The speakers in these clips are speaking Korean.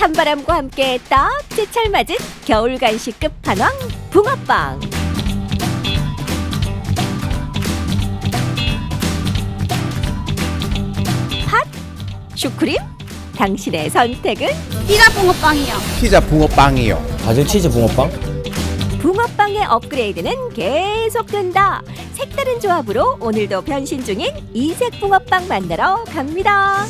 찬바람과 함께 딱 제철 맞은 겨울 간식 끝판왕 붕어빵. 팥, 슈크림, 당신의 선택은 피자 붕어빵이요. 피자 붕어빵이요. 바질 치즈 붕어빵? 붕어빵의 업그레이드는 계속 된다. 색다른 조합으로 오늘도 변신 중인 이색 붕어빵 만나러 갑니다.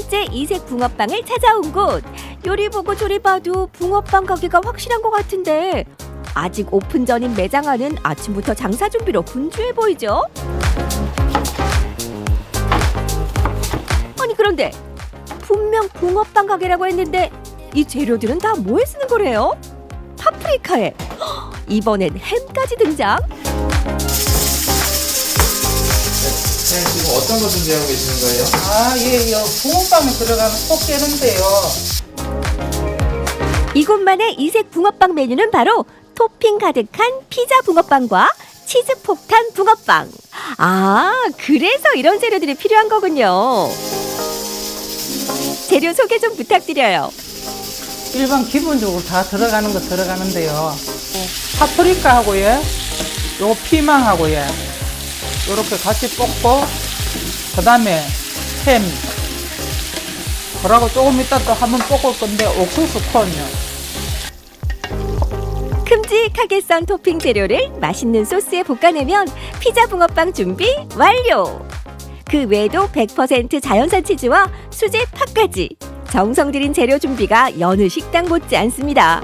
번째 이색 붕어빵을 찾아온 곳. 요리 보고 조리 봐도 붕어빵 가게가 확실한 것 같은데 아직 오픈 전인 매장 안은 아침부터 장사 준비로 분주해 보이죠? 아니 그런데 분명 붕어빵 가게라고 했는데 이 재료들은 다 뭐에 쓰는 거래요? 파프리카에 헉, 이번엔 햄까지 등장. 네, 지금 어떤 거 준비하고 계시는 거예요? 아, 예, 요 붕어빵에 들어가는 꽃게는데요. 이곳만의 이색 붕어빵 메뉴는 바로 토핑 가득한 피자 붕어빵과 치즈 폭탄 붕어빵. 아, 그래서 이런 재료들이 필요한 거군요. 재료 소개 좀 부탁드려요. 일반 기본적으로 다 들어가는 거 들어가는데요. 파프리카하고 예, 요 피망하고 예, 요렇게 같이 볶고, 그 다음에 햄, 그러고 조금 이따 또 한번 볶을 건데 옥수수 콘요. 큼직하게 썬 토핑 재료를 맛있는 소스에 볶아내면 피자 붕어빵 준비 완료. 그 외에도 100% 자연산 치즈와 수제 팥까지 정성 들인 재료 준비가 여느 식당 못지 않습니다.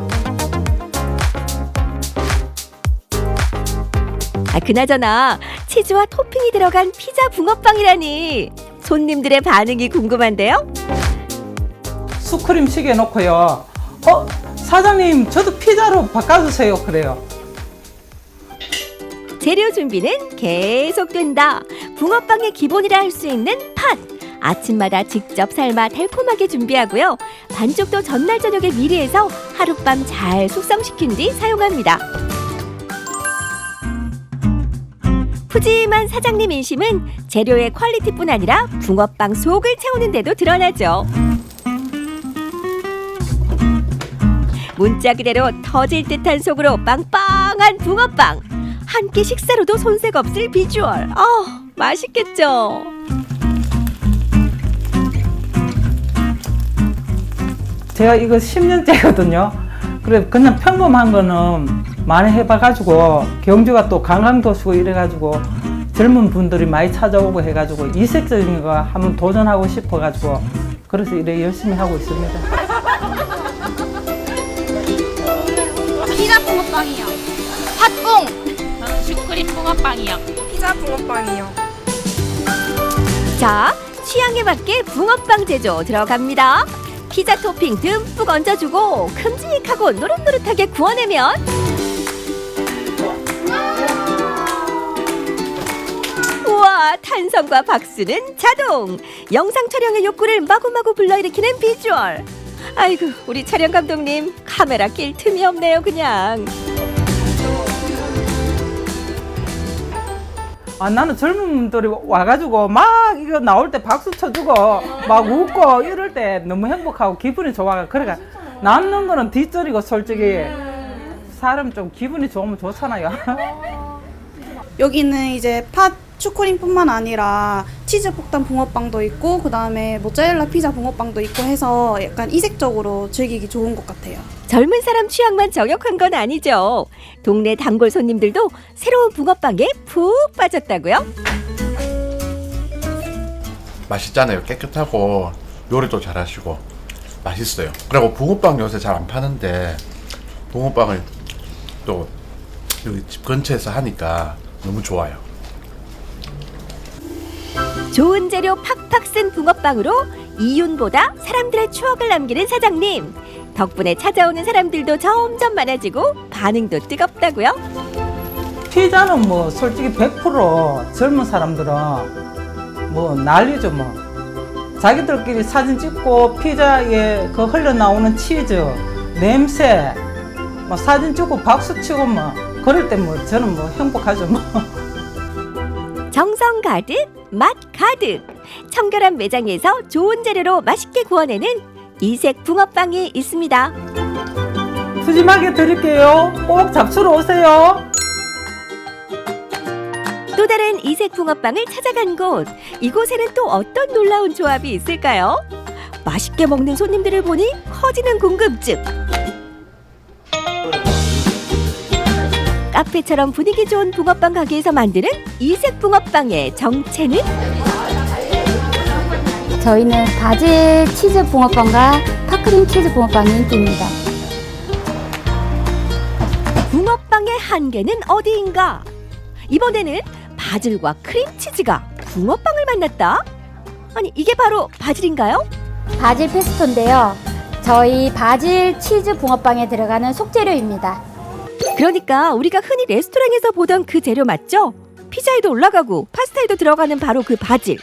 아, 그나저나 치즈와 토핑이 들어간 피자 붕어빵이라니 손님들의 반응이 궁금한데요. 수크림 시계 놓고요. 어, 사장님, 저도 피자로 바꿔주세요. 그래요. 재료 준비는 계속된다. 붕어빵의 기본이라 할 수 있는 팥. 아침마다 직접 삶아 달콤하게 준비하고요. 반죽도 전날 저녁에 미리 해서 하룻밤 잘 숙성시킨 뒤 사용합니다. 푸짐한 사장님 인심은 재료의 퀄리티뿐 아니라 붕어빵 속을 채우는 데도 드러나죠. 문자 그대로 터질 듯한 속으로 빵빵한 붕어빵. 한 끼 식사로도 손색 없을 비주얼. 아, 맛있겠죠. 제가 이거 10년째거든요. 그래 그냥 평범한 거는 많이 해봐가지고 경주가 또 관광도시고 이래가지고 젊은 분들이 많이 찾아오고 해가지고 이색적인 거 한번 도전하고 싶어가지고 그래서 이래 열심히 하고 있습니다. 피자 붕어빵이요. 팥붕. 슈크림 붕어빵이요. 피자 붕어빵이요. 자, 취향에 맞게 붕어빵 제조 들어갑니다. 피자 토핑 듬뿍 얹어주고 큼직하고 노릇노릇하게 구워내면 탄성과 박수는 자동. 영상 촬영의 욕구를 마구마구 불러일으키는 비주얼. 아이고 우리 촬영 감독님 카메라 낄 틈이 없네요 그냥. 아 나는 젊은 분들이 와가지고 막 이거 나올 때 박수 쳐주고 막 웃고 이럴 때 너무 행복하고 기분이 좋아가 그래가 남는 거는 뒷전이고 솔직히 사람 좀 기분이 좋으면 좋잖아요. 여기는 이제 팥 슈크림뿐만 아니라 치즈 폭탄 붕어빵도 있고 그 다음에 모짜렐라 피자 붕어빵도 있고 해서 약간 이색적으로 즐기기 좋은 것 같아요. 젊은 사람 취향만 저격한 건 아니죠. 동네 단골 손님들도 새로운 붕어빵에 푹 빠졌다고요? 맛있잖아요. 깨끗하고 요리도 잘하시고 맛있어요. 그리고 붕어빵 요새 잘 안 파는데 붕어빵을 또 여기 집 근처에서 하니까 너무 좋아요. 좋은 재료 팍팍 쓴 붕어빵으로 이윤보다 사람들의 추억을 남기는 사장님. 덕분에 찾아오는 사람들도 점점 많아지고 반응도 뜨겁다고요? 피자는 뭐 솔직히 100% 젊은 사람들은 뭐 난리죠 뭐. 자기들끼리 사진 찍고 피자에 그 흘러나오는 치즈, 냄새, 뭐 사진 찍고 박수 치고 뭐 그럴 때 뭐 저는 뭐 행복하죠 뭐. 정성 가득, 맛 가득. 청결한 매장에서 좋은 재료로 맛있게 구워내는 이색 붕어빵이 있습니다. 푸짐하게 드릴게요. 꼭 잡수러 오세요. 또 다른 이색 붕어빵을 찾아간 곳. 이곳에는 또 어떤 놀라운 조합이 있을까요? 맛있게 먹는 손님들을 보니 커지는 궁금증. 카페처럼 분위기 좋은 붕어빵 가게에서 만드는 이색 붕어빵의 정체는 저희는 바질 치즈 붕어빵과 파크림 치즈 붕어빵이 인기입니다. 붕어빵의 한계는 어디인가? 이번에는 바질과 크림치즈가 붕어빵을 만났다? 아니 이게 바로 바질인가요? 바질 페스토인데요. 저희 바질 치즈 붕어빵에 들어가는 속재료입니다. 그러니까 우리가 흔히 레스토랑에서 보던 그 재료 맞죠? 피자에도 올라가고 파스타에도 들어가는 바로 그 바질.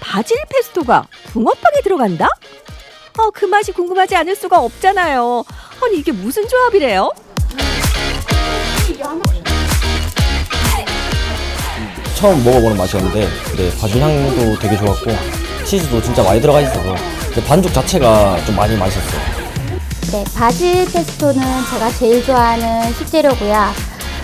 바질 페스토가 붕어빵에 들어간다? 어, 그 맛이 궁금하지 않을 수가 없잖아요. 아니 이게 무슨 조합이래요? 처음 먹어보는 맛이었는데 네, 바질 향도 되게 좋았고 치즈도 진짜 많이 들어가 있어서 반죽 자체가 좀 많이 맛있었어요. 네, 바질 페스토는 제가 제일 좋아하는 식재료고요.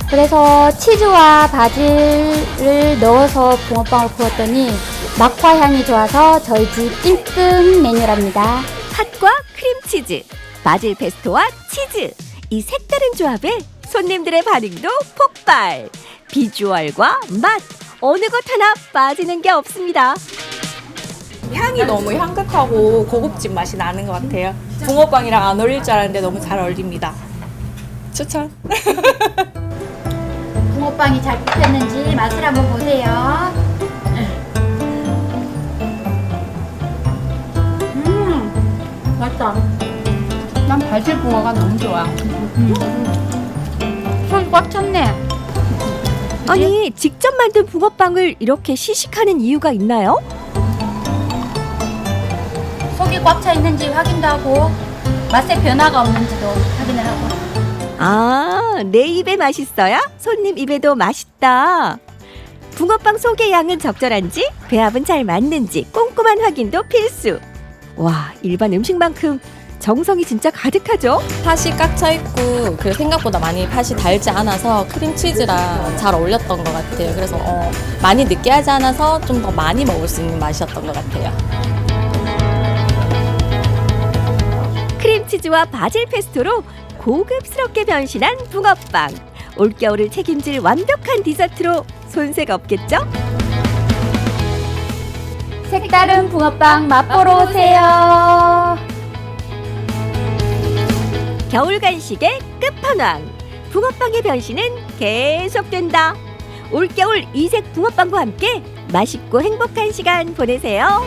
그래서 치즈와 바질을 넣어서 붕어빵을 구웠더니 맛과 향이 좋아서 저희 집 1등 메뉴랍니다. 팥과 크림치즈, 바질 페스토와 치즈. 이 색다른 조합에 손님들의 반응도 폭발. 비주얼과 맛, 어느 것 하나 빠지는 게 없습니다. 향이 너무 향긋하고 고급진 맛이 나는 것 같아요. 붕어빵이랑 안 어울릴 줄 알았는데 너무 잘 어울립니다. 추천. 붕어빵이 잘 굽혔는지 맛을 한번 보세요. 음, 맛있다. 난 바질 붕어가 너무 좋아. 손 꽉 찼네. 아니, 직접 만든 붕어빵을 이렇게 시식하는 이유가 있나요? 속이 꽉차 있는지 확인도 하고 맛의 변화가 없는지도 확인을 하고. 아, 내 입에 맛있어야 손님 입에도 맛있다. 붕어빵 속의 양은 적절한지, 배합은 잘 맞는지 꼼꼼한 확인도 필수. 와, 일반 음식만큼 정성이 진짜 가득하죠? 팥이 꽉 차 있고 그 생각보다 많이 팥이 달지 않아서 크림치즈랑 잘 어울렸던 것 같아요. 그래서 어, 많이 느끼하지 않아서 좀 더 많이 먹을 수 있는 맛이었던 것 같아요. 크림치즈와 바질 페스토로 고급스럽게 변신한 붕어빵. 올겨울을 책임질 완벽한 디저트로 손색 없겠죠? 색다른 붕어빵 맛보러 오세요. 겨울 간식의 끝판왕. 붕어빵의 변신은 계속된다. 올겨울 이색 붕어빵과 함께 맛있고 행복한 시간 보내세요.